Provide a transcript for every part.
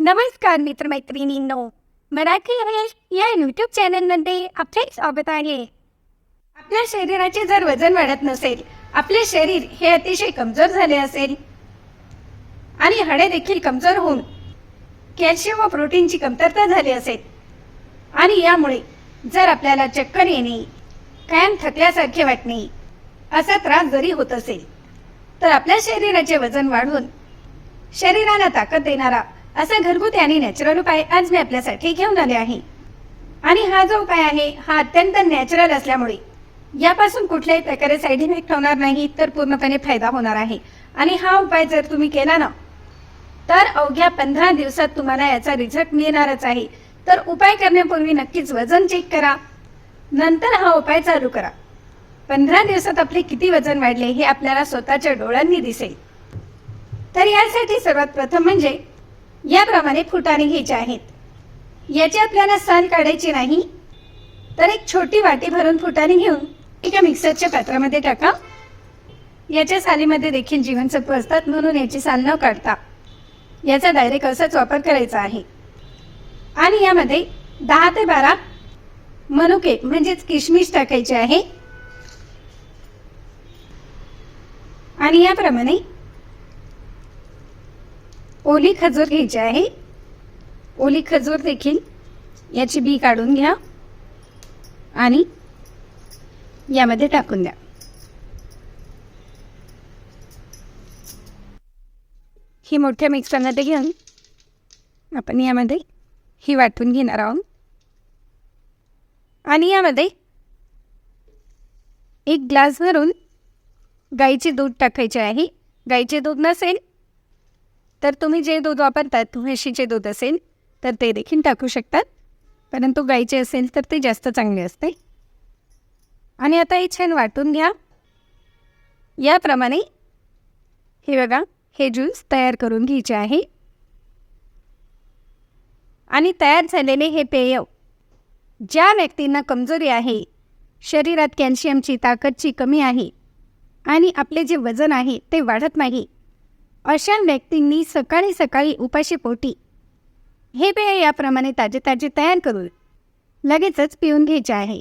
नमस्कार मित्रमैत्रिणींनो मराठी हवेश या यूट्यूब चॅनलमध्ये आपले स्वागत आहे. आपल्या शरीराचे जर वजन वाढत नसेल आपले शरीर हे अतिशय कमजोर झाले असेल आणि हाडे देखील कमजोर होऊन कॅल्शियम व प्रोटीनची कमतरता झाली असेल आणि यामुळे जर आपल्याला चक्कर येणे कायम थकल्यासारखे वाटणे असा त्रास जरी होत असेल तर आपल्या शरीराचे वजन वाढून शरीराला ताकद देणारा असा घरगुती आणि नॅचरल उपाय आज मी आपल्यासाठी घेऊन आले आहे. आणि हा जो उपाय आहे हा अत्यंत नॅचरल असल्यामुळे यापासून कुठल्याही प्रकारे साईड इफेक्ट होणार नाही तर पूर्णपणे फायदा होणार आहे. आणि हा उपाय जर तुम्ही केला ना तर अवघ्या पंधरा दिवसात तुम्हाला याचा रिझल्ट मिळणारच आहे. तर उपाय करण्यापूर्वी नक्कीच वजन चेक करा. नंतर हा उपाय चालू करा. पंधरा दिवसात आपले किती वजन वाढले हे आपल्याला स्वतःच्या डोळ्यांनी दिसेल. तर यासाठी सर्वात प्रथम म्हणजे याप्रमाणे फुटाणे घ्यायचे आहेत. याची आपल्याला सान काढायची नाही तर एक छोटी वाटी भरून फुटाणे घेऊन एका मिक्सरच्या पात्रामध्ये टाका. याच्या सालीमध्ये देखील जीवनसत्व असतात म्हणून याची साल न काढता याचा डायरेक्ट असाच वापर करायचा आहे. आणि यामध्ये दहा ते बारा मनुके म्हणजेच किशमिश टाकायचे आहे. आणि याप्रमाणे ओली खजूर घ्यायची आहे. ओली खजूर देखील याची बी काढून घ्या आणि यामध्ये टाकून द्या. ही मोठ्या मिक्सरमध्ये घेऊन आपण यामध्ये ही वाटून घेणार आहोत. आणि यामध्ये एक ग्लास भरून गाईचे दूध टाकायचे आहे. गाईचे दूध नसेल तर तुम्ही जे दूध वापरतात म्हशीचे दूध असेल तर ते देखील टाकू शकतात परंतु गाईचे असेल तर ते जास्त चांगले असते. आणि आता हे छान वाटून घ्या. याप्रमाणे हे बघा हे ज्यूस तयार करून घ्यायचे आहे. आणि तयार झालेले हे पेय ज्या व्यक्तींना कमजोरी आहे शरीरात कॅल्शियमची ताकदची कमी आहे आणि आपले जे वजन आहे ते वाढत नाही अशा व्यक्तींनी सकाळी सकाळी उपाशी पोटी. हे पेय याप्रमाणे ताजे ताजे तयार करून लगेचच पिऊन घ्यायचे आहे.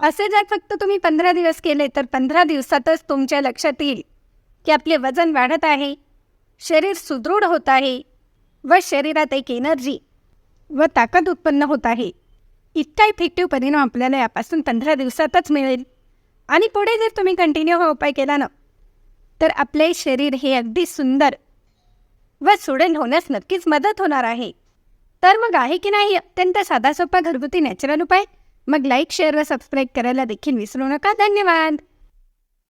असे जर फक्त तुम्ही पंधरा दिवस केले तर पंधरा दिवसातच तुमच्या लक्षात येईल की आपले वजन वाढत आहे शरीर सुदृढ होत आहे व शरीरात एक एनर्जी व ताकद उत्पन्न होत आहे. इतका इफेक्टिव्ह परिणाम आपल्याला यापासून पंधरा दिवसातच मिळेल. आणि पुढे जर तुम्ही कंटिन्यू हा उपाय केला ना तर आपले शरीर हे अगदी सुंदर व सुडेल होण्यास नक्कीच मदत होणार आहे. तर मग आहे की नाही अत्यंत साधा सोपा घरगुती नॅचरल उपाय? मग लाईक शेअर व सबस्क्राईब करायला देखील विसरू नका. धन्यवाद!